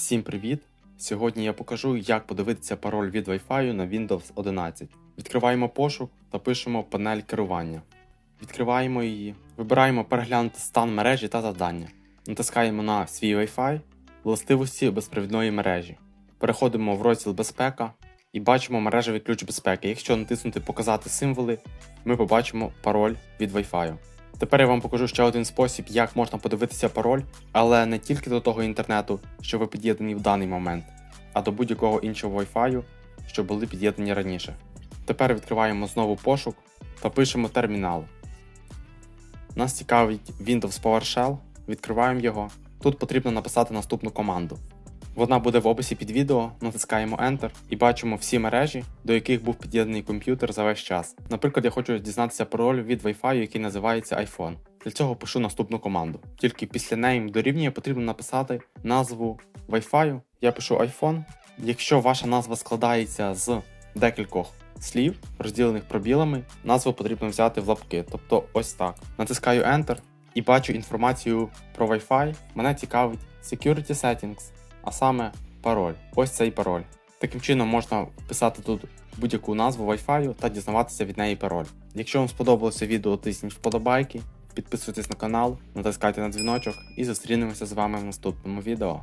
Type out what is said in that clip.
Всім привіт! Сьогодні я покажу, як подивитися пароль від Wi-Fi на Windows 11. Відкриваємо пошук та пишемо панель керування. Відкриваємо її, вибираємо переглянути стан мережі та завдання. Натискаємо на свій Wi-Fi, властивості безпровідної мережі. Переходимо в розділ Безпека і бачимо мережевий ключ безпеки. Якщо натиснути Показати символи, ми побачимо пароль від Wi-Fi. Тепер я вам покажу ще один спосіб, як можна подивитися пароль, але не тільки до того інтернету, що ви під'єднані в даний момент, а до будь-якого іншого Wi-Fi, що були під'єднані раніше. Тепер відкриваємо знову пошук та пишемо термінал. Нас цікавить Windows PowerShell, відкриваємо його. Тут потрібно написати наступну команду. Вона буде в описі під відео, натискаємо Enter і бачимо всі мережі, до яких був під'єднаний комп'ютер за весь час. Наприклад, я хочу дізнатися пароль від Wi-Fi, який називається iPhone. Для цього пишу наступну команду. Тільки після name дорівнює потрібно написати назву Wi-Fi. Я пишу iPhone. Якщо ваша назва складається з декількох слів, розділених пробілами, назву потрібно взяти в лапки, тобто ось так. Натискаю Enter і бачу інформацію про Wi-Fi. Мене цікавить Security Settings, а саме пароль. Ось цей пароль. Таким чином можна вписати тут будь-яку назву Wi-Fi та дізнаватися від неї пароль. Якщо вам сподобалося відео, тисніть вподобайки, підписуйтесь на канал, натискайте на дзвіночок і зустрінемося з вами в наступному відео.